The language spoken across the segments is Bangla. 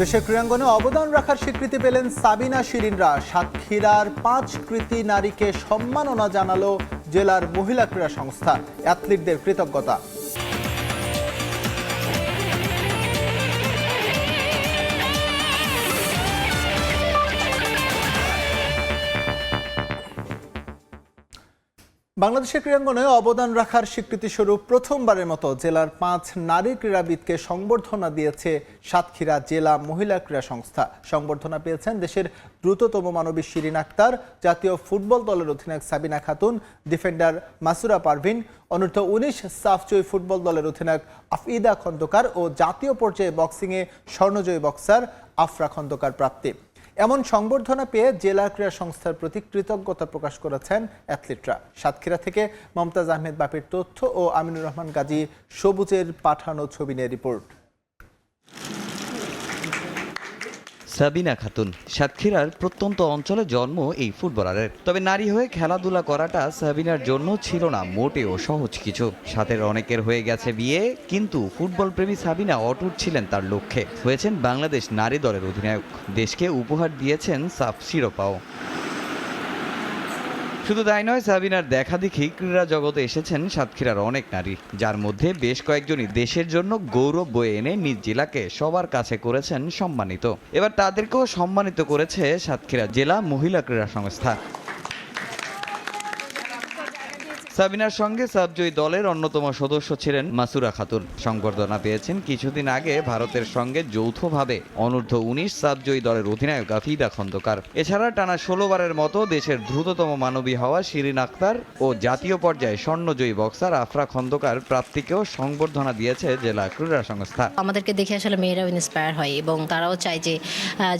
দেশের ক্রীড়াঙ্গনে অবদান রাখার স্বীকৃতি পেলেন সাবিনা শিরিনরা। সাতক্ষীরার পাঁচ কৃতি নারীকে সম্মাননা জানালো জেলার মহিলা ক্রীড়া সংস্থা। অ্যাথলিটদের কৃতজ্ঞতা। বাংলাদেশের ক্রীড়াঙ্গনে অবদান রাখার স্বীকৃতিস্বরূপ প্রথমবারের মতো জেলার পাঁচ নারী ক্রীড়াবিদকে সংবর্ধনা দিয়েছে সাতক্ষীরা জেলা মহিলা ক্রীড়া সংস্থা। সংবর্ধনা পেয়েছেন দেশের দ্রুততম মানবী শিরিন আক্তার, জাতীয় ফুটবল দলের অধিনায়ক সাবিনা খাতুন, ডিফেন্ডার মাসুরা পারভিন, অনূর্ধ্ব উনিশ সাফজয়ী ফুটবল দলের অধিনায়ক আফিদা খন্দকার ও জাতীয় পর্যায়ে বক্সিংয়ে স্বর্ণজয়ী বক্সার আফরা খন্দকার প্রাপ্তি। এমন সংবর্ধনা পেয়ে জেলা ক্রীড়া সংস্থার প্রতি কৃতজ্ঞতা প্রকাশ করেছেন অ্যাথলিটরা। সাতক্ষীরা থেকে মমতাজ আহমেদ বাপের তথ্য ও আমিনুর রহমান গাজী সবুজের পাঠানো ছবি নিয়ে রিপোর্ট। সাবিনা খাতুন। সাতক্ষীরার প্রত্যন্ত অঞ্চলে জন্ম এই ফুটবলারের। তবে নারী হয়ে খেলাধুলা করাটা সাবিনার জন্য ছিল না, মোটেও সহজ কিছু। সাথের অনেকের হয়ে গেছে বিয়ে, কিন্তু ফুটবল প্রেমী সাবিনা অটুট ছিলেন তার লক্ষ্যে। হয়েছেন বাংলাদেশ নারী দলের অধিনায়ক। দেশকে উপহার দিয়েছেন সাফ শিরোপাও। শুধু তাই নয়, সাবিনার দেখা দেখি ক্রীড়া জগতে এসেছেন সাতক্ষীরার অনেক নারী, যার মধ্যে বেশ কয়েকজনই দেশের জন্য গৌরব বয়ে এনে নিজ জেলাকে সবার কাছে করেছেন সম্মানিত। এবার তাদেরকেও সম্মানিত করেছে সাতক্ষীরা জেলা মহিলা ক্রীড়া সংস্থা। সাবিনার সঙ্গে সাবজয়ী দলের অন্যতম সদস্য ছিলেন মাসুরা খাতুন। সংবর্ধনা পেয়েছেন কিছুদিন আগে ভারতের সঙ্গে যৌথভাবে। অনূর্ধ্ব উনিশ সাবজয়ী দলের অধিনায়ক আফিদা খন্দকার। এছাড়া টানা ষোলোবারের মতো দেশের দ্রুততম মানবী হওয়া শিরিন আক্তার ও জাতীয় পর্যায়ে স্বর্ণজয়ী বক্সার আফরা খন্দকার প্রাপ্তিকেও সংবর্ধনা দিয়েছে জেলা ক্রীড়া সংস্থা। আমাদেরকে দেখে আসলে মেয়েরাও ইন্সপায়ার হয় এবং তারাও চায় যে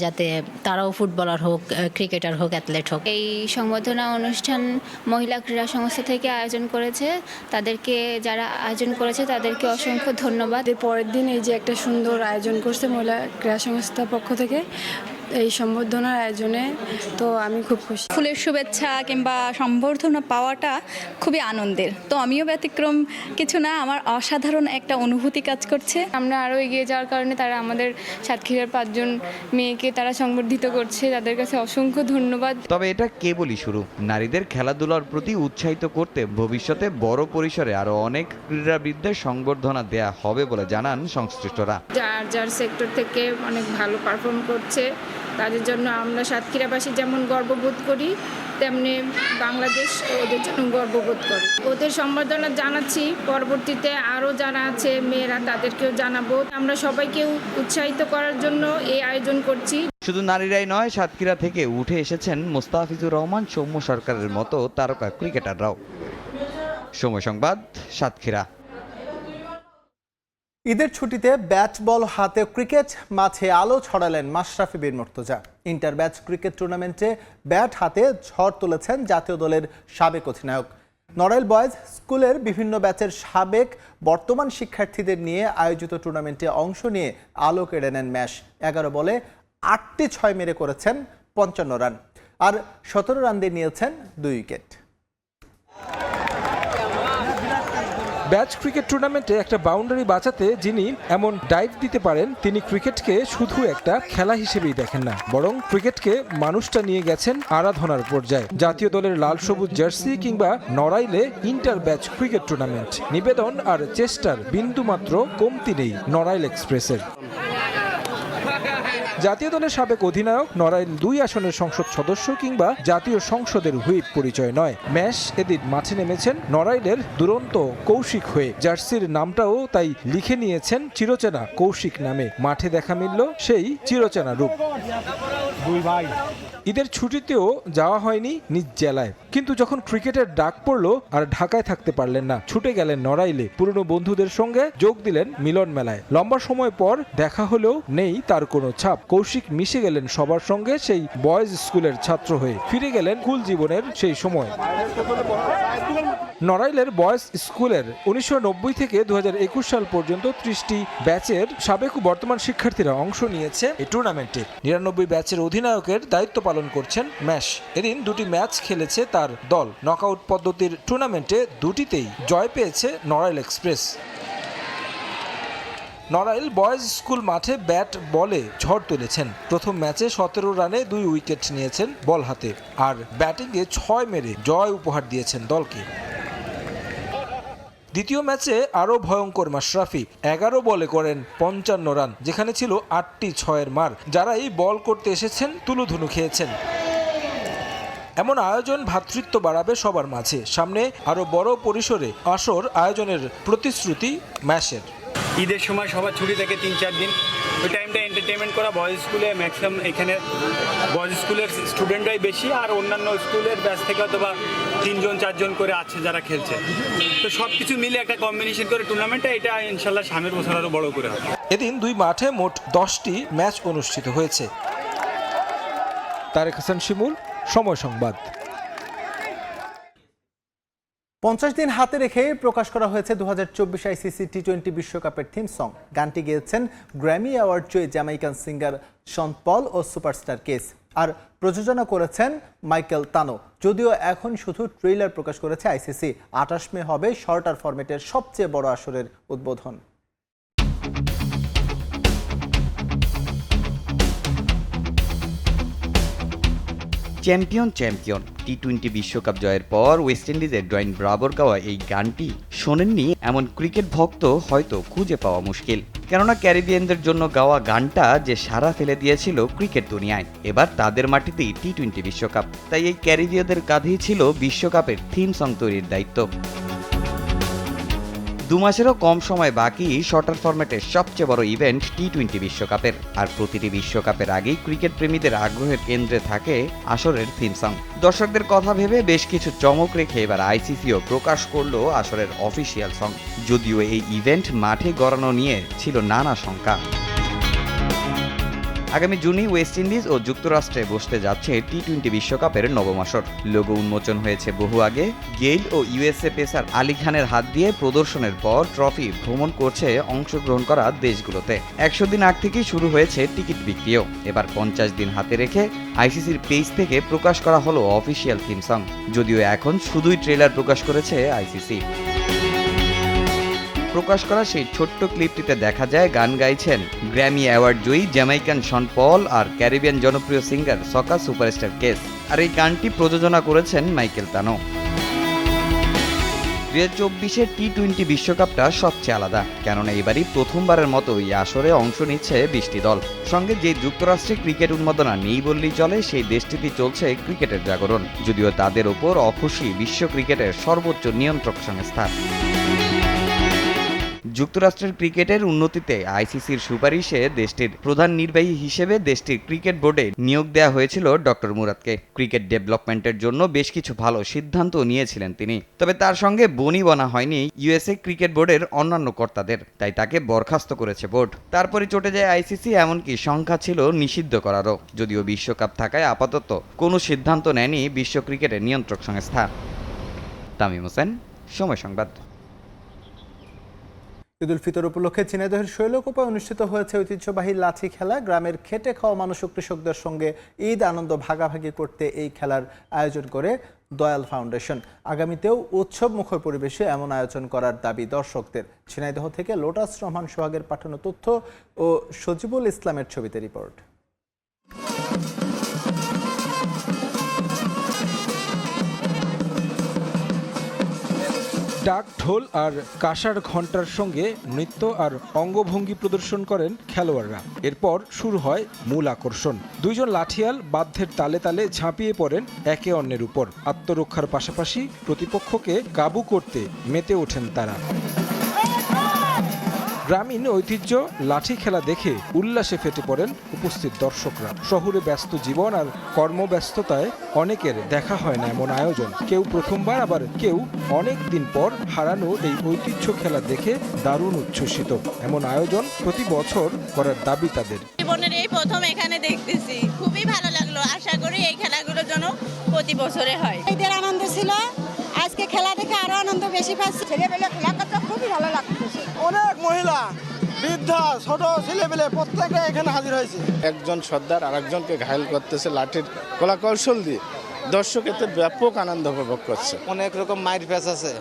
যাতে তারাও ফুটবলার হোক ক্রিকেটার হোক অ্যাথলেট হোক। এই সংবর্ধনা অনুষ্ঠান মহিলা ক্রীড়া সংস্থা থেকে আয়োজন করেছে, তাদেরকে যারা আয়োজন করেছে তাদেরকে অসংখ্য ধন্যবাদ। পরের দিন এই যে একটা সুন্দর আয়োজন করছে মহিলা ক্রীড়া সংস্থার পক্ষ থেকে এই সম্বর্ধনার আয়োজনে তো আমি খুব খুশি। ফুলের শুভেচ্ছা কিংবা সম্বর্ধনা পাওয়াটা খুবই আনন্দের। তো আমিও ব্যতিক্রম কিছু না আমার অসাধারণ একটা অনুভূতি কাজ করছে। আমরা আরও এগিয়ে যাওয়ার কারণে তারা আমাদের সাতক্ষীরার পাঁচজন মেয়েকে তারা সংবর্ধিত করছে তাদের কাছে অসংখ্য ধন্যবাদ। তবে এটা কেবলই শুরু। নারীদের খেলাধুলার প্রতি উৎসাহিত করতে ভবিষ্যতে বড় পরিসরে আরও অনেক ক্রীড়াবিদদের সংবর্ধনা দেয়া হবে বলে জানান সংশ্লিষ্টরা। যার যার সেক্টর থেকে অনেক ভালো পারফর্ম করছে। তাদের জন্য আমরা সাতক্ষীরাবাসী যেমন গর্ববোধ করি, তেমনি বাংলাদেশ ওদের জন্য গর্ববোধ করে। ওদের সম্বর্ধনা জানাচ্ছি, পরবর্তীতে আরও যারা আছে, মেয়েরা তাদেরকেও জানাব। আমরা সবাইকে উৎসাহিত করার জন্য এই আয়োজন করছি। শুধু নারীরাই নয়, সাতক্ষীরা থেকে উঠে এসেছেন মোস্তাফিজুর রহমান, সৌম্য সরকারের মতো তারকা ক্রিকেটাররাও। সময় সংবাদ, সাতক্ষীরা। ঈদের ছুটিতে ব্যাট বল হাতে ক্রিকেট, মাঠে আলো ছড়ালেন Mashrafe Bin Mortaza. Inter batch cricket টুর্নামেন্টে ব্যাট হাতে ঝড় তুলেছেন জাতীয় দলের সাবেক অধিনায়ক। নড়াইল বয়েজ স্কুলের বিভিন্ন ব্যাচের সাবেক বর্তমান শিক্ষার্থীদের নিয়ে আয়োজিত টুর্নামেন্টে অংশ নিয়ে আলো কেড়ে নেন ম্যাশ এগারো বলে আটটি ছয় মেরে করেছেন পঞ্চান্ন রান। আর সতেরো রান দিয়ে নিয়েছেন দুই উইকেট। ব্যাচ ক্রিকেট টুর্নামেন্টে একটা বাউন্ডারি বাঁচাতে যিনি এমন ডাইভ দিতে পারেন, তিনি ক্রিকেটকে শুধু একটা খেলা হিসেবেই দেখেন না, বরং ক্রিকেটকে মানুষটা নিয়ে গেছেন আরাধনার পর্যায়ে। জাতীয় দলের লাল সবুজ জার্সি কিংবা নড়াইলে ইন্টার ব্যাচ ক্রিকেট টুর্নামেন্ট। নিবেদন আর চেষ্টার বিন্দুমাত্র কমতি নেই নড়াইল এক্সপ্রেসের। জাতীয় দলের সাবেক অধিনায়ক নড়াইল দুই আসনের সংসদ সদস্য কিংবা জাতীয় সংসদের হুইপ পরিচয় নয়। ম্যাশ এদিন মাঠে নেমেছেন নড়াইলের দুরন্ত কৌশিক হয়ে। জার্সির নামটাও তাই লিখে নিয়েছেন চিরচেনা কৌশিক নামে। মাঠে দেখা মিলল সেই চিরচেনা রূপ। ঈদের ছুটিতেও যাওয়া হয়নি নিজ জেলায়। কিন্তু যখন ক্রিকেটের ডাক পড়ল, আর ঢাকায় থাকতে পারলেন না, ছুটে গেলেন নড়াইলে। পুরনো বন্ধুদের সঙ্গে যোগ দিলেন মিলন মেলায়। লম্বা সময় পর দেখা হলেও নেই তার কোনো ছাপ। কৌশিক মিশে গেলেন সবার সঙ্গে সেই বয়েজ স্কুলের ছাত্র হয়ে। ফিরে গেলেন কুল জীবনের সেই সময়। নড়াইলের বয়েজ স্কুলের উনিশশো নব্বই থেকে দু হাজার একুশ সাল পর্যন্ত ত্রিশটি ব্যাচের সাবেক বর্তমান শিক্ষার্থীরা অংশ নিয়েছে এই টুর্নামেন্টে। নিরানব্বই ব্যাচের অধিনায়কের দায়িত্ব পালন করছেন ম্যাশ। এদিন দুটি ম্যাচ খেলেছে তার দল। নকআউট পদ্ধতির টুর্নামেন্টে দুটিতেই জয় পেয়েছে Narail Express. Narail boys school মাঠে ব্যাট বলে ঝড় তুলেছেন। প্রথম ম্যাচে সতেরো রানে দুই উইকেট নিয়েছেন বল হাতে। আর ব্যাটিংয়ে ছয় মেরে জয় উপহার দিয়েছেন দলকে। দ্বিতীয় ম্যাচে আরও ভয়ঙ্কর মাশরাফি। এগারো বলে করেন পঞ্চান্ন রান, যেখানে ছিল আটটি ছয়ের মার। যারাই বল করতে এসেছেন, তুলুধুনু খেয়েছেন। এমন আয়োজন ভ্রাতৃত্ব বাড়াবে সবার মাঝে। সামনে আরও বড় পরিসরে আসর আয়োজনের প্রতিশ্রুতি ম্যাচের। ঈদের সময় সবার ছুটি থাকে তিন চার দিন। ওই টাইমটা এন্টারটেনমেন্ট করা বয়েজ স্কুলে ম্যাক্সিমাম এখানে বয়েজ স্কুলের স্টুডেন্টরাই বেশি আর অন্যান্য স্কুলের ব্যাচ থেকে অথবা তিনজন, চারজন করে আছে যারা খেলছে। তো সব কিছু মিলে একটা কম্বিনেশন করে টুর্নামেন্টটা এটা ইনশাল্লাহ সামনের বছর আরও বড় করে হবে। এদিন দুই মাঠে মোট দশটি ম্যাচ অনুষ্ঠিত হয়েছে। তারেক হাসান শিমুল, সময় সংবাদ। পঞ্চাশ দিন হাতে রেখে প্রকাশ করা হয়েছে দু হাজার চব্বিশ আইসিসি টি টোয়েন্টি বিশ্বকাপের থিম সং। গানটি গেয়েছেন গ্র্যামি অ্যাওয়ার্ড জয়ী জ্যামাইকান সিঙ্গার শন পল ও সুপারস্টার কেস। আর প্রযোজনা করেছেন মাইকেল তানো। যদিও এখন শুধু ট্রেইলার প্রকাশ করেছে আইসিসি। আঠাশ মে হবে শর্টার ফরম্যাটের সবচেয়ে বড় আসরের উদ্বোধন। চ্যাম্পিয়ন চ্যাম্পিয়ন টি টোয়েন্টি বিশ্বকাপ জয়ের পর ওয়েস্ট ইন্ডিজের ড্রয়েন ব্রাবর গাওয়া এই গানটি শোনেননি এমন ক্রিকেট ভক্ত হয়তো খুঁজে পাওয়া মুশকিল। কেননা ক্যারিবিয়ানদের জন্য গাওয়া গানটা যে সারা ফেলে দিয়েছিল ক্রিকেট দুনিয়ায়, এবার তাদের মাটিতেই টি টোয়েন্টি বিশ্বকাপ। তাই এই ক্যারিবীয়দের কাঁধেই ছিল বিশ্বকাপের থিম সং তৈরির দায়িত্ব। দু মাসেরও কম সময় বাকি শর্টার ফরম্যাটের সবচেয়ে বড় ইভেন্ট টি টোয়েন্টি বিশ্বকাপের। আর প্রতিটি বিশ্বকাপের আগেই ক্রিকেট প্রেমীদের আগ্রহের কেন্দ্রে থাকে আসরের থিম সং। দর্শকদের কথা ভেবে বেশ কিছু চমক রেখে এবার আইসিসিও প্রকাশ করল আসরের অফিসিয়াল সং। যদিও এই ইভেন্ট মাঠে গড়ানো নিয়ে ছিল নানা শঙ্কা। আগামী জুনে ওয়েস্ট ইন্ডিজ ও যুক্তরাষ্ট্রে বসতে যাচ্ছে টি টোয়েন্টি বিশ্বকাপের নবম আসর। লোগো উন্মোচন হয়েছে বহু আগে। গেইল ও ইউএসএ পেসার আলী খানের হাত দিয়ে প্রদর্শনের পর ট্রফি ভ্রমণ করছে অংশগ্রহণ করা দেশগুলোতে। একশো দিন আগ থেকেই শুরু হয়েছে টিকিট বিক্রিও। এবার পঞ্চাশ দিন হাতে রেখে আইসিসির পেজ থেকে প্রকাশ করা হলো অফিসিয়াল থিম সং। যদিও এখন শুধুই ট্রেলার প্রকাশ করেছে আইসিসি। প্রকাশ করা সেই ছোট্ট ক্লিপটিতে দেখা যায় গান গাইছেন গ্র্যামি অ্যাওয়ার্ড জয়ী জ্যামাইকান শন পল আর ক্যারিবিয়ান জনপ্রিয় সিঙ্গার সকা সুপারস্টার কেস আর এই গানটি প্রযোজনা করেছেন মাইকেল তানো দু হাজার চব্বিশের টি টোয়েন্টি বিশ্বকাপটা সবচেয়ে আলাদা, কেননা এবারই প্রথমবারের মতো এই আসরে অংশ নিচ্ছে বিশটি দল। সঙ্গে যে যুক্তরাষ্ট্রে ক্রিকেট উন্মাদনা নেই বললেই চলে, সেই দেশটিতে চলছে ক্রিকেটের জাগরণ, যদিও তাদের ওপর অখুশি বিশ্ব ক্রিকেটের সর্বোচ্চ নিয়ন্ত্রক সংস্থা। যুক্তরাষ্ট্রের ক্রিকেটের উন্নতিতে আইসিসির সুপারিশে দেশটির প্রধান নির্বাহী হিসেবে দেশটির ক্রিকেট বোর্ডে নিয়োগ দেওয়া হয়েছিল ডক্টর মুরাদকে। ক্রিকেট ডেভেলপমেন্টের জন্য বেশ কিছু ভালো সিদ্ধান্ত নিয়েছিলেন তিনি। তবে তার সঙ্গে বনি বনা হয়নি ইউএসএ ক্রিকেট বোর্ডের অন্যান্য কর্তাদের, তাই তাকে বরখাস্ত করেছে বোর্ড। তারপরে চটে যায় আইসিসি, এমনকি সংখ্যা ছিল নিষিদ্ধ করারও। যদিও বিশ্বকাপ থাকায় আপাতত কোনো সিদ্ধান্ত নেয়নি বিশ্ব ক্রিকেটের নিয়ন্ত্রক সংস্থা। তামিম হোসেন, সময় সংবাদ। ঈদ উল ফিতর উপলক্ষে ঝিনাইদহের শৈলকোপায় অনুষ্ঠিত হয়েছে ঐতিহ্যবাহী লাঠি খেলা। গ্রামের খেটে খাওয়া মানুষ ও কৃষকদের সঙ্গে ঈদ আনন্দ ভাগাভাগি করতে এই খেলার আয়োজন করে দয়াল ফাউন্ডেশন। আগামীতেও উৎসব মুখর পরিবেশে এমন আয়োজন করার দাবি দর্শকদের। ঝিনাইদহ থেকে লোটাস রহমান সোহাগের পাঠানো তথ্য ও সজিবুল ইসলামের ছবিতে রিপোর্ট। ডাক, ঢোল আর কাঁসার ঘণ্টার সঙ্গে নৃত্য আর অঙ্গভঙ্গি প্রদর্শন করেন খেলোয়াড়রা। এরপর শুরু হয় মূল আকর্ষণ। দুইজন লাঠিয়াল বাধ্যের তালে তালে ঝাঁপিয়ে পড়েন একে অন্যের উপর। আত্মরক্ষার পাশাপাশি প্রতিপক্ষকে কাবু করতে মেতে ওঠেন তারা। গ্রামীণ ঐতিহ্য লাঠি খেলা দেখে উল্লাসে ফেটে পড়েন উপস্থিত দর্শকরা। শহুরে ব্যস্ত জীবন আর কর্মব্যস্ততায় অনেকের দেখা হয় না এমন আয়োজন। কেউ প্রথমবার আবার কেউ অনেক দিন পর হারানো এই ঐতিহ্য খেলা দেখে দারুণ উচ্ছ্বসিত। এমন আয়োজন প্রতি বছর করার দাবি তাদের। জীবনের এই প্রথম এখানে দেখতেছি। খুবই ভালো লাগল। আশা করি এই খেলাগুলো যেন প্রতি বছরে হয়। ঈদের আনন্দ ছিল। আজকে খেলা দেখে আরও আনন্দ বেশি পাচ্ছি। ছেলেবেলে খেলা মহিলা বৃদ্ধা ছোট ছেলেপেলে প্রত্যেকে এখানে হাজির হয়েছে। একজন সর্দার আরেকজনকে ঘায়ল করতেছে লাঠির কলা কৌশল দিয়ে। দর্শক এতে ব্যাপক আনন্দ উপভোগ করছে। অনেক রকম মাইর প্যাচ আছে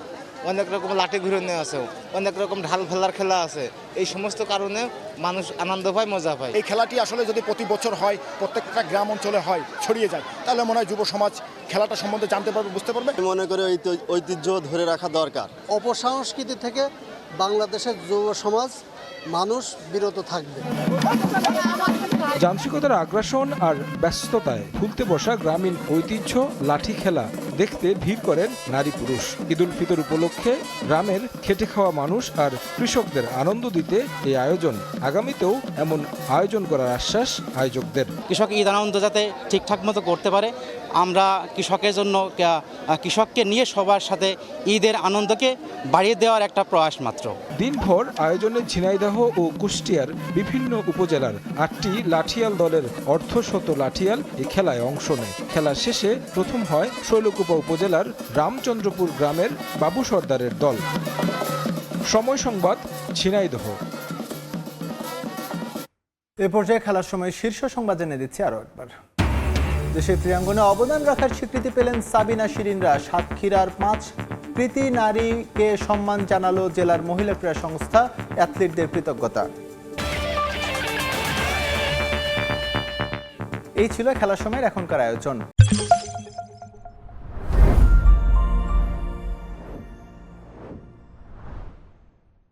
অনেক রকম লাঠি ঘুরনে আছে অনেক রকম ঢাল ফেলার খেলা আছে। এই সমস্ত কারণে মানুষ আনন্দ পায় মজা পায়। এই খেলাটি আসলে যদি প্রতি বছর হয় প্রত্যেকটা গ্রাম অঞ্চলে হয় ছড়িয়ে যায় তাহলে মনে হয় যুব সমাজ খেলাটা সম্বন্ধে জানতে পারবে বুঝতে পারবে? মনে করি ঐতিহ্য ধরে রাখা দরকার। অপসংস্কৃতি থেকে বাংলাদেশের যুব সমাজ মানুষ বিরত থাকবে। যান্ত্রিকতার আগ্রাসন আর ব্যস্ততায় ভুলতে বসা গ্রামীণ ঐতিহ্য লাঠি খেলা দেখতে ভিড় করেন নারী পুরুষ। ঈদুল ফিতর উপলক্ষে গ্রামের খেটে খাওয়া মানুষ আর কৃষকদের আনন্দ দিতে এই আয়োজন। আগামীতেও এমন আয়োজন করার আশ্বাস আয়োজকদের। কৃষক ঈদ আনন্দ যাতে ঠিকঠাক মতো করতে পারে আমরা কৃষকের জন্য কৃষককে নিয়ে সবার সাথে ঈদের আনন্দকে বাড়িয়ে দেওয়ার একটা প্রয়াস মাত্র। দিনভর আয়োজনে ঝিনাইদহ ও কুষ্টিয়ার বিভিন্ন উপজেলার আটটি লাঠিয়াল দলের অর্ধশত লাঠিয়াল এই খেলায় অংশ নেয়। খেলা শেষে প্রথম হয় শৈলকুপা উপজেলার রামচন্দ্রপুর গ্রামের বাবু সর্দারের দল। সময় সংবাদ ঝিনাইদহ। এ পর্যায়ে খেলার সময় শীর্ষ সংবাদ জেনে দিচ্ছি আরও একবার। দেশের ক্রীড়াঙ্গনে অবদান রাখার স্বীকৃতি পেলেন সাবিনা শিরিনরা। সাতক্ষীরার পাঁচ কৃতি নারীকে সম্মান জানালো জেলার মহিলা ক্রীড়া সংস্থা, অ্যাথলিটদের কৃতজ্ঞতা। এই ছিল খেলার সময়ের এখনকার আয়োজন।